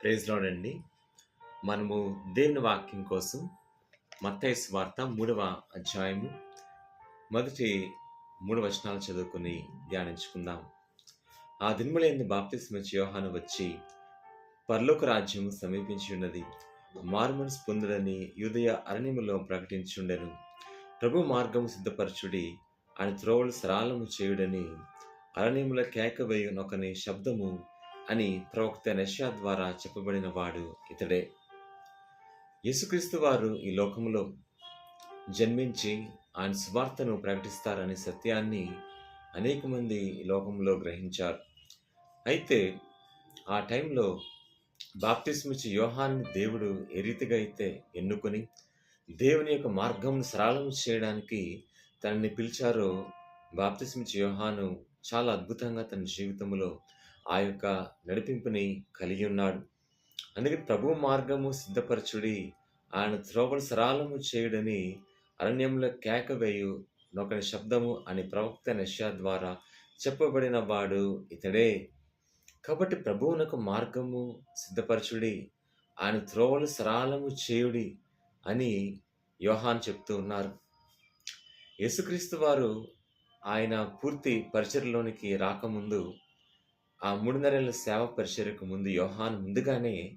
Praise రాడండి మనము దేవుని వాక్యం కోసం మత్తైస్ వార్త మూడవ అధ్యాయము మొదటి మూడు వచనాలు చదువుకుని ధ్యానించుకుందాం. ఆ దినములైన బాప్తిస్మచి యోహాను వచ్చి పరలోక రాజ్యము సమీపించి ఉన్నది. మార్మన్స్ పొందుడని యూదయ అరణ్యములో ప్రకటించుండెను. ప్రభు మార్గము సిద్ధపరచుడి ఆయన త్రోవలు సరాలము చేయుడని అరణ్యముల కేకవేయునొకని శబ్దము అని ప్రవక్త నష్యా ద్వారా చెప్పబడిన వాడు ఇతడే. యేసుక్రీస్తు వారు ఈ లోకములో జన్మించి ఆయన సువార్తను ప్రకటిస్తారనే సత్యాన్ని అనేక మంది ఈ లోకంలో గ్రహించారు. అయితే ఆ టైంలో బాప్తిస్మిచ్చి యోహాన్ని దేవుడు ఏ రీతిగా అయితే ఎన్నుకొని దేవుని యొక్క మార్గం సరళం చేయడానికి తనని పిలిచారో బాప్తిస్మిచ్చి యోహాను చాలా అద్భుతంగా తన జీవితంలో ఆ యొక్క నడిపింపుని కలిగి ఉన్నాడు. అందుకే ప్రభు మార్గము సిద్ధపరచుడి ఆయన త్రోవలు సరాలము చేయుడని అరణ్యంలో కేక వేయు నొకని శబ్దము అని ప్రవక్త నష్యా ద్వారా చెప్పబడిన వాడు ఇతడే. కాబట్టి ప్రభువునకు మార్గము సిద్ధపరచుడి ఆయన త్రోవలు సరాలము చేయుడి అని యోహాన్ చెప్తూ ఉన్నారు. యేసుక్రీస్తు వారు ఆయన పూర్తి పరిచయలోనికి రాకముందు ఆ మూడున్నరేళ్ళ సేవ పరిచర్యకు ముందు యోహాన్ ముందుగానే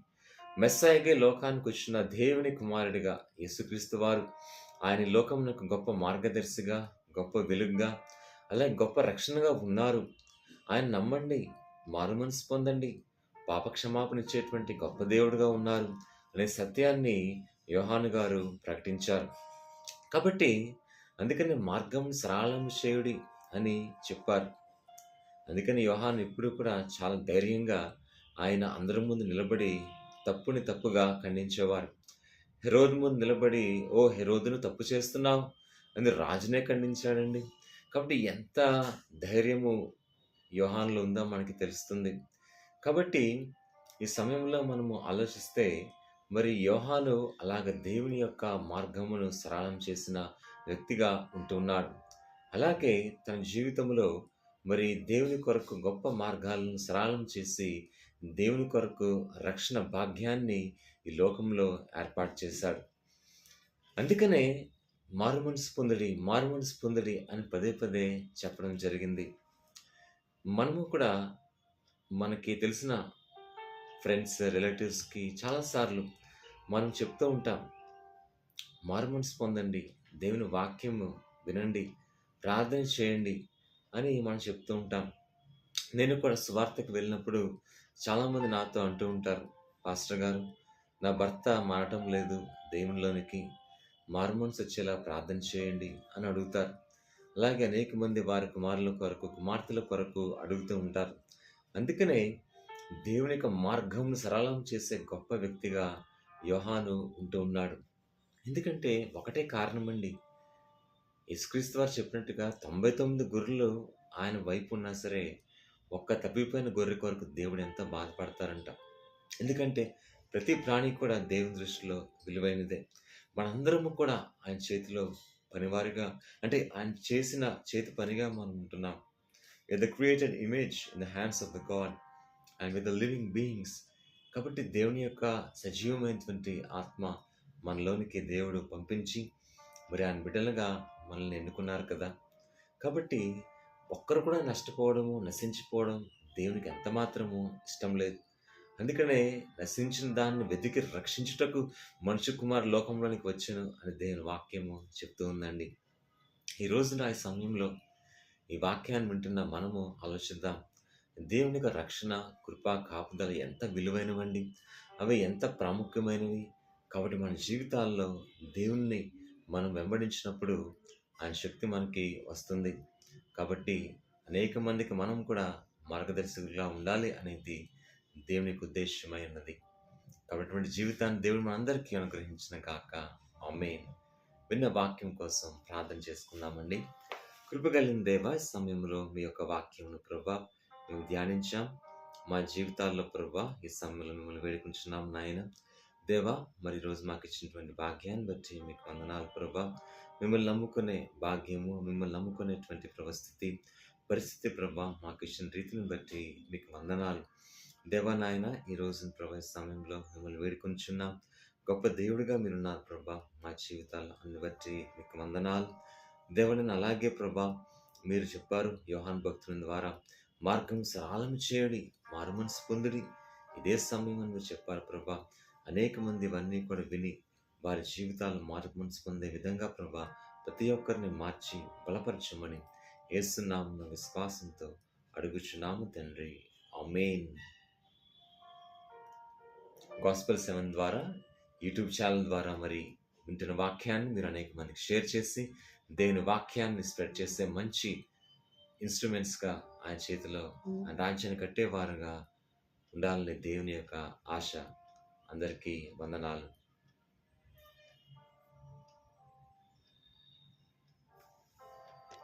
మెస్సాయిగా లోకానికి వచ్చిన దేవుని కుమారుడిగా యేసుక్రీస్తు వారు. ఆయన లోకమునకు గొప్ప మార్గదర్శిగా గొప్ప వెలుగుగా అలాగే గొప్ప రక్షణగా ఉన్నారు. ఆయన నమ్మండి మారు మనసు పొందండి పాపక్షమాపణ ఇచ్చేటువంటి గొప్ప దేవుడుగా ఉన్నారు అనే సత్యాన్ని యోహాను గారు ప్రకటించారు. కాబట్టి అందుకని మార్గం సరళం చేయుడి అని చెప్పారు. అందుకని యోహాన్ ఇప్పుడు కూడా చాలా ధైర్యంగా ఆయన అందరి ముందు నిలబడి తప్పుని తప్పుగా ఖండించేవారు. హెరోద్ ముందు నిలబడి ఓ హెరోదును తప్పు చేస్తున్నావు? అని రాజునే ఖండించాడండి? కాబట్టి ఎంత ధైర్యము యోహాన్లో ఉందో మనకి తెలుస్తుంది. కాబట్టి ఈ సమయంలో మనము ఆలోచిస్తే మరి యోహాను అలాగ దేవుని యొక్క మార్గమును సరళం చేసిన వ్యక్తిగా ఉంటున్నాడు. అలాగే తన జీవితంలో మరి దేవుని కొరకు గొప్ప మార్గాలను సరళం చేసి దేవుని కొరకు రక్షణ భాగ్యాన్ని ఈ లోకంలో ఏర్పాటు చేశాడు. అందుకనే మారుమనసు పొందడి మారుమనసు పొందడి అని పదే పదే చెప్పడం జరిగింది. మనము కూడా మనకి తెలిసిన ఫ్రెండ్స్ రిలేటివ్స్కి చాలాసార్లు మనం చెప్తూ ఉంటాం మారుమనసు పొందండి దేవుని వాక్యము వినండి ప్రార్థన చేయండి అని మనం చెప్తూ ఉంటాం. నేను కూడా సువార్తకు వెళ్ళినప్పుడు చాలామంది నాతో అంటూ ఉంటారు. పాస్టర్ గారు నా భర్త మారటం లేదు. దేవునిలోనికి మార్మోన్స్ వచ్చేలా ప్రార్థన చేయండి అని అడుగుతారు. అలాగే అనేక మంది వారి కుమారుల కొరకు కుమార్తెల కొరకు అడుగుతూ ఉంటారు. అందుకనే దేవుని యొక్క మార్గంను సరళం చేసే గొప్ప వ్యక్తిగా యోహాను ఉంటూ ఉన్నాడు. ఎందుకంటే ఒకటే కారణం ఇస్క్రీస్తు వారు చెప్పినట్టుగా తొంభై తొమ్మిది గొర్రెలు ఆయన వైపు ఉన్నా సరే ఒక్క తప్పిపోయిన గొర్రె కొరకు దేవుడు ఎంత బాధపడతారంట. ఎందుకంటే ప్రతి ప్రాణి కూడా దేవుని దృష్టిలో విలువైనదే. మనందరము కూడా ఆయన చేతిలో పనివారిగా అంటే ఆయన చేసిన చేతి పనిగా మనం ఉంటున్నాం. The created image in the hands of the God and with the living beings కాబట్టి దేవుని యొక్క సజీవమైనటువంటి ఆత్మ మనలోనికి దేవుడు పంపించి మరి ఆయన బిడ్డలుగా మనల్ని ఎన్నుకున్నారు కదా. కాబట్టి ఒక్కరు కూడా నష్టపోవడము నశించిపోవడం దేవునికి ఎంత మాత్రము ఇష్టం లేదు. అందుకనే నశించిన దాన్ని వెతికి రక్షించుటకు మనుషు కుమార్ లోకంలోనికి వచ్చాను అని దేవుని వాక్యము చెప్తూ ఉందండి. ఈరోజు నా ఈ సమయంలో ఈ వాక్యాన్ని వింటున్న మనము ఆలోచిద్దాం. దేవుని యొక్క రక్షణ కృప కాపుదల ఎంత విలువైనవండి. అవి ఎంత ప్రాముఖ్యమైనవి. కాబట్టి మన జీవితాల్లో దేవుణ్ణి మనం వెంబడించినప్పుడు ఆయన శక్తి మనకి వస్తుంది. కాబట్టి అనేక మందికి మనం కూడా మార్గదర్శకులుగా ఉండాలి అనేది దేవునికి ఉద్దేశమై ఉన్నది. కాబట్టి జీవితాన్ని దేవుడు మనందరికీ అనుగ్రహించిన కాక అమ్మేన్ విన్న వాక్యం కోసం ప్రార్థన చేసుకుందామండి. కృపగలిగిన దేవ ఈ సమయంలో మీ యొక్క వాక్యమును ప్రభా మేము ధ్యానించాం. మా జీవితాల్లో ప్రభా ఈ సమయంలో మిమ్మల్ని వేడుకుంటున్నాం నాయన. దేవా మరి రోజు మాకు ఇచ్చినటువంటి భాగ్యాన్ని బట్టి మీకు వందనాలు ప్రభా. మిమ్మల్ని నమ్ముకునే భాగ్యము మిమ్మల్ని నమ్ముకునేటువంటి పరిస్థితి పరిస్థితి ప్రభా మాకు ఇచ్చిన రీతిని బట్టి మీకు వందనాలు. దేవా నాయన ఈ రోజున ప్రభా సమయంలో మిమ్మల్ని వేడుకొంచున్నాం. గొప్ప దేవుడిగా మీరున్నారు ప్రభా మా జీవితాలు అన్ని బట్టి మీకు వందనాలు. దేవుడిని అలాగే ప్రభా మీరు చెప్పారు యోహాన్ భక్తుల ద్వారా మార్గం సరళం చేయడి మారు మనసు పొందుడి. ఇదే సమయం అని మీరు చెప్పారు ప్రభా. అనేక మంది ఇవన్నీ కూడా విని వారి జీవితాలు మార్పు మనసు పొందే విధంగా ప్రభా ప్రతి ఒక్కరిని మార్చి బలపరచమని ఏస్తున్నాము విశ్వాసంతో అడుగుచున్నాము తండ్రి. అమేన్ గాస్పల్ సెవెన్ ద్వారా యూట్యూబ్ ఛానల్ ద్వారా మరి వింటున్న వాక్యాన్ని మీరు అనేక మందికి షేర్ చేసి దేవుని వాక్యాన్ని స్ప్రెడ్ చేసే మంచి ఇన్స్ట్రుమెంట్స్గా ఆయన చేతిలో ఆయన రాజ్యాన్ని కట్టేవారుగా ఉండాలని దేవుని యొక్క ఆశ. అందరికీ వందనాలు.